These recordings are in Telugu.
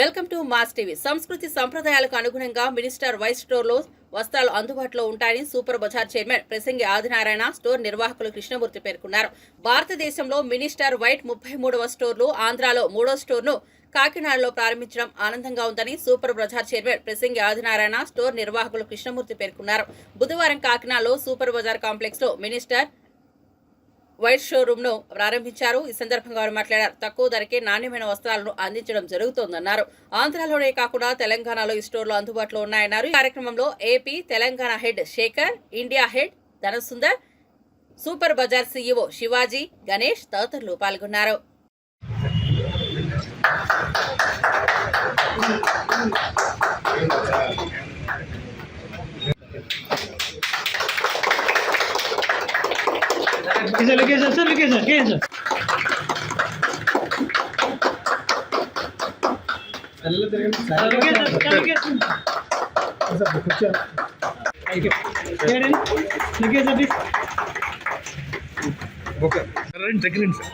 Welcome to mass TV. సంస్కృతి సంప్రదాయాలకు అనుగుణంగా మినిస్టర్ వైస్ స్టోర్లో వస్త్రాలు అందుబాటులో ఉంటాయని సూపర్ బజార్ చైర్మన్ ప్రసంగి ఆదినారాయణ స్టోర్ నిర్వాహకులు కృష్ణమూర్తి పేర్కొన్నారు. భారతదేశంలో మినిస్టర్ వైట్ ముప్పై మూడవ స్టోర్లు ఆంధ్రాలో మూడో స్టోర్ను కాకినాడలో ప్రారంభించడం ఆనందంగా ఉందని సూపర్ బజార్ చైర్మన్ ప్రసంగి ఆదినారాయణ స్టోర్ నిర్వాహకులు కృష్ణమూర్తి పేర్కొన్నారు. బుధవారం కాకినాడలో సూపర్ బజార్ కాంప్లెక్స్లో మినిస్టర్ వైట్ షోరూమ్ ప్రారంభించారు. ఈ సందర్భంగా వారు మాట్లాడారు. తక్కువ ధరకే నాణ్యమైన వస్త్రాలను అందించడం జరుగుతోందన్నారు. ఆంధ్రాలోనే కాకుండా తెలంగాణలో ఈ స్టోర్లు అందుబాటులో ఉన్నాయన్నారు. ఈ కార్యక్రమంలో AP Telangana head Shekhar India head Dhanasundar super bazaar CEO Shivaji Ganesh తదితరులు పాల్గొన్నారు. Here, sir, please. రండి దగ్గర రండి సార్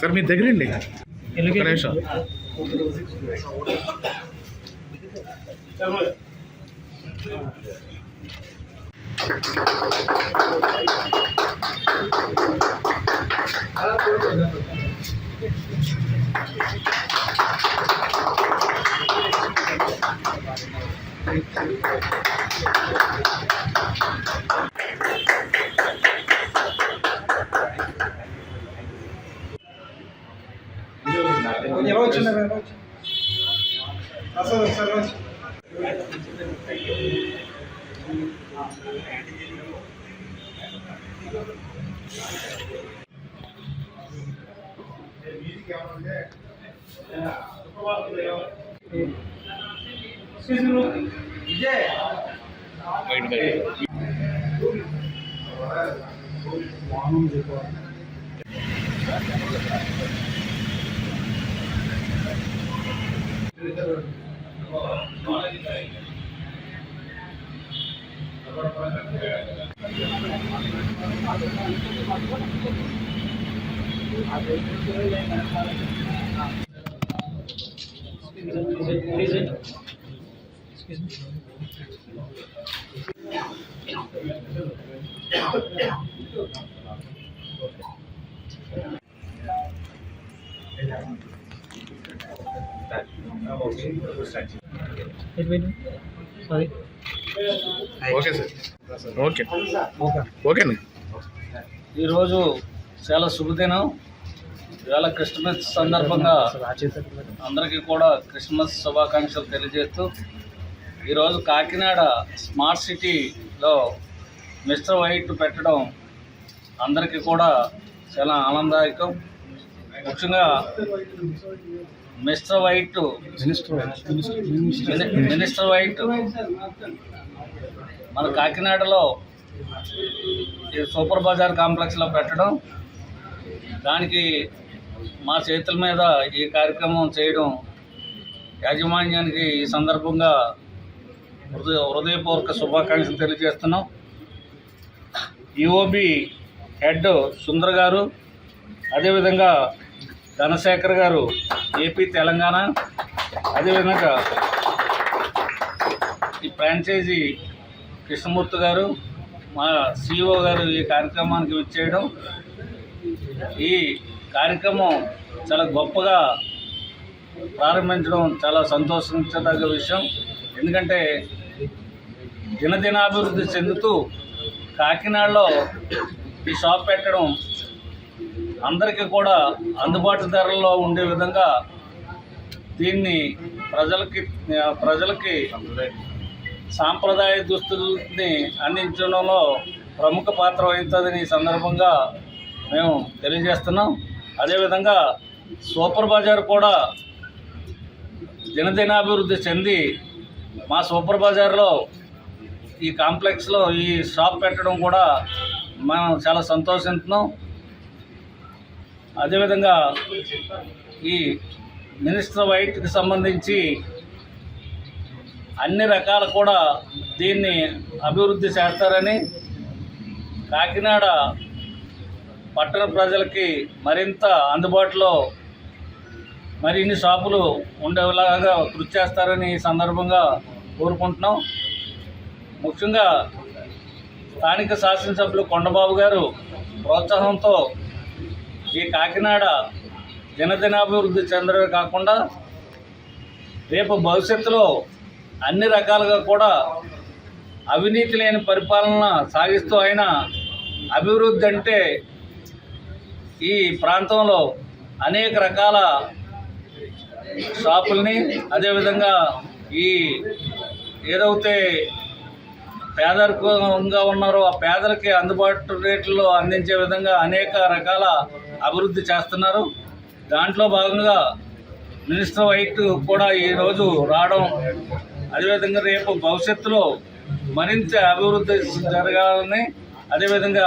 సార్ మీ దగ్గర రండి Here, look ఒక here. నిమిషం Thank you. ఎలా వచ్చింది అసలు ఒకసారి Excuse me. Wait, okay sir. Okay. ఈరోజు చాలా శుభదినం. ఇవాళ క్రిస్మస్ సందర్భంగా అందరికీ కూడా క్రిస్మస్ శుభాకాంక్షలు తెలియజేస్తూ ఈరోజు కాకినాడ స్మార్ట్ సిటీలో మిస్టర్ వైట్ పెట్టడం అందరికీ కూడా చాలా ఆనందదాయకం. ముఖ్యంగా mister white. Mini- minister white. మన కాకినాడలో ఈ సూపర్ బజార్ కాంప్లెక్స్లో పెట్టడం దానికి మా చేతుల మీద ఈ కార్యక్రమం చేయడం యాజమాన్యానికి ఈ సందర్భంగా హృదయ హృదయపూర్వక శుభాకాంక్షలు తెలియజేస్తున్నాం. ఈఓబి హెడ్ సుందర్ గారు అదేవిధంగా ధనశేఖర్ గారు ఏపీ తెలంగాణ అదేవిధంగా ఈ ఫ్రాంచైజీ కృష్ణమూర్తి గారు మా సిఇఓ గారు ఈ కార్యక్రమానికి విచ్చేయడం. ఈ కార్యక్రమం చాలా గొప్పగా ప్రారంభించడం చాలా సంతోషించదగ్గ విషయం. ఎందుకంటే దినదినాభివృద్ధి చెందుతూ కాకినాడలో ఈ షాప్ పెట్టడం అందరికీ కూడా అందుబాటు ధరల్లో ఉండే విధంగా దీన్ని ప్రజలకి ప్రజలకి సాంప్రదాయ దుస్తుల్ని అందించడంలో ప్రముఖ పాత్ర వహిస్తుందని ఈ సందర్భంగా మేము తెలియజేస్తున్నాం. అదేవిధంగా సూపర్ బజార్ కూడా దినదినాభివృద్ధి చెంది మా సూపర్ బజార్లో ఈ కాంప్లెక్స్లో ఈ షాప్ పెట్టడం కూడా మనం చాలా సంతోషిస్తున్నాం అదేవిధంగా ఈ మినిస్టర్ వైట్కి సంబంధించి అన్ని రకాలు కూడా దీన్ని అభివృద్ధి చేస్తారని కాకినాడ పట్టణ ప్రజలకి మరింత అందుబాటులో మరిన్ని షాపులు ఉండేలాగా కృషి చేస్తారని ఈ సందర్భంగా కోరుకుంటున్నాం. ముఖ్యంగా స్థానిక శాసనసభ్యులు కొండబాబు గారు ప్రోత్సాహంతో ఈ కాకినాడ దినదినాభివృద్ధి చెందడమే కాకుండా రేపు భవిష్యత్తులో అన్ని రకాలుగా కూడా అవినీతి లేని పరిపాలన సాగిస్తూ అయినా అభివృద్ధి అంటే ఈ ప్రాంతంలో అనేక రకాల షాపుల్ని అదేవిధంగా ఈ ఏదైతే పేదరికంగా ఉన్నారో ఆ పేదలకి అందుబాటు రేట్లలో అందించే విధంగా అనేక రకాల అభివృద్ధి చేస్తున్నారు. దాంట్లో భాగంగా మినిస్టర్ వైట్ కూడా ఈరోజు రావడం అదేవిధంగా రేపు భవిష్యత్తులో మరింత అభివృద్ధి జరగాలని అదేవిధంగా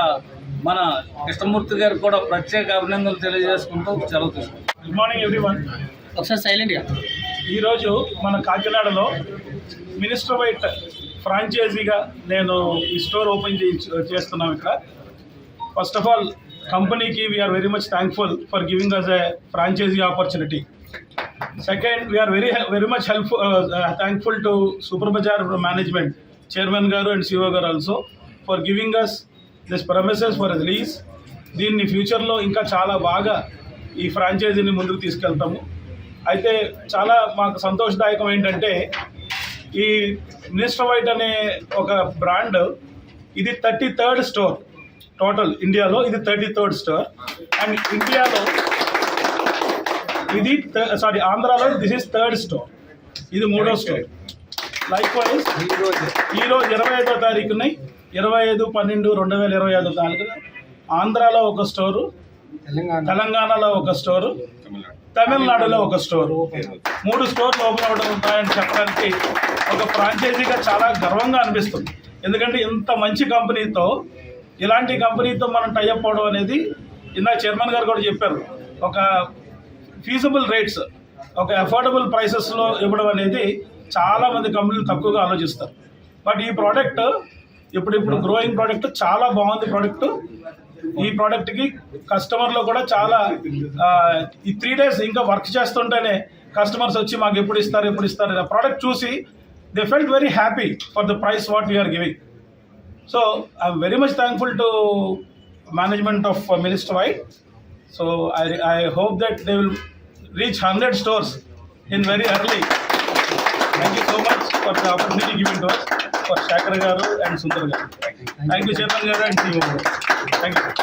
మన కృష్ణమూర్తి గారికి కూడా ప్రత్యేక అభినందనలు తెలియజేసుకుంటూ సెలవు తీసుకుంటాం గుడ్ మార్నింగ్ ఎవ్రీవన్ ఒకసారి సైలెంట్గా ఈరోజు మన కాకినాడలో మినిస్టర్ వైట్ ఫ్రాంచైజీగా నేను ఈ స్టోర్ ఓపెన్ చేయి చేస్తున్నాం ఇక్కడ. ఫస్ట్ ఆఫ్ ఆల్ కంపెనీకి we are very much thankful for giving us a franchisee opportunity second we are very very much helpful thankful to super bazaar management chairman గారు అండ్ సిఓ గారు also for giving us this premises for release దీన్ని ఫ్యూచర్లో ఇంకా చాలా బాగా ఈ ఫ్రాంచైజీని ముందుకు తీసుకెళ్తాము. అయితే చాలా మాకు సంతోషదాయకం ఏంటంటే ఈ మినిస్టర్ వైట్ అనే ఒక బ్రాండ్ ఇది థర్టీ థర్డ్ స్టోర్ టోటల్ ఇండియాలో ఇది థర్టీ థర్డ్ స్టోర్. అండ్ ఇండియాలో ఇది సారీ ఆంధ్రాలో దిస్ ఇస్ థర్డ్ స్టోర్. ఇది మూడో స్టోర్. లైక్ వైజ్ ఈరోజు ఇరవై ఐదో తారీఖున ఇరవై ఐదు పన్నెండు రెండు వేల ఇరవై ఐదో తారీఖున ఆంధ్రాలో ఒక స్టోరు తెలంగాణలో ఒక స్టోరు తమిళనాడులో ఒక స్టోర్. మూడు స్టోర్లు ఓపెన్ అవ్వడం ఉంటాయని చెప్పడానికి ఒక ఫ్రాంచైజీగా చాలా గర్వంగా అనిపిస్తుంది. ఎందుకంటే ఇంత మంచి కంపెనీతో ఇలాంటి కంపెనీతో మనం టైఅప్ అవడం అనేది ఇందాక చైర్మన్ గారు కూడా చెప్పారు. ఒక ఫీజబుల్ రేట్స్ ఒక అఫోర్డబుల్ ప్రైసెస్లో ఇవ్వడం అనేది చాలామంది కంపెనీలు తక్కువగా ఆలోచిస్తారు. బట్ ఈ ప్రోడక్ట్ ఇప్పుడు ఇప్పుడు గ్రోయింగ్ ప్రోడక్ట్ చాలా బాగుంది ప్రోడక్ట్ ఈ ప్రోడక్ట్కి కస్టమర్లో కూడా చాలా ఈ త్రీ డేస్ ఇంకా వర్క్ చేస్తుంటేనే కస్టమర్స్ వచ్చి మాకు ఎప్పుడు ఇస్తారు ఎప్పుడు ఇస్తారు ఆ ప్రోడక్ట్ చూసి they felt very happy for the price what we are giving So I'm very much thankful to management of uh, Minister White. So I, I hope that they will reach 100 stores in very early. Thank you so much for the opportunity given to us for Shakra and Sundaragaru. Thank you, Chetan Garu and CEO. Thank you.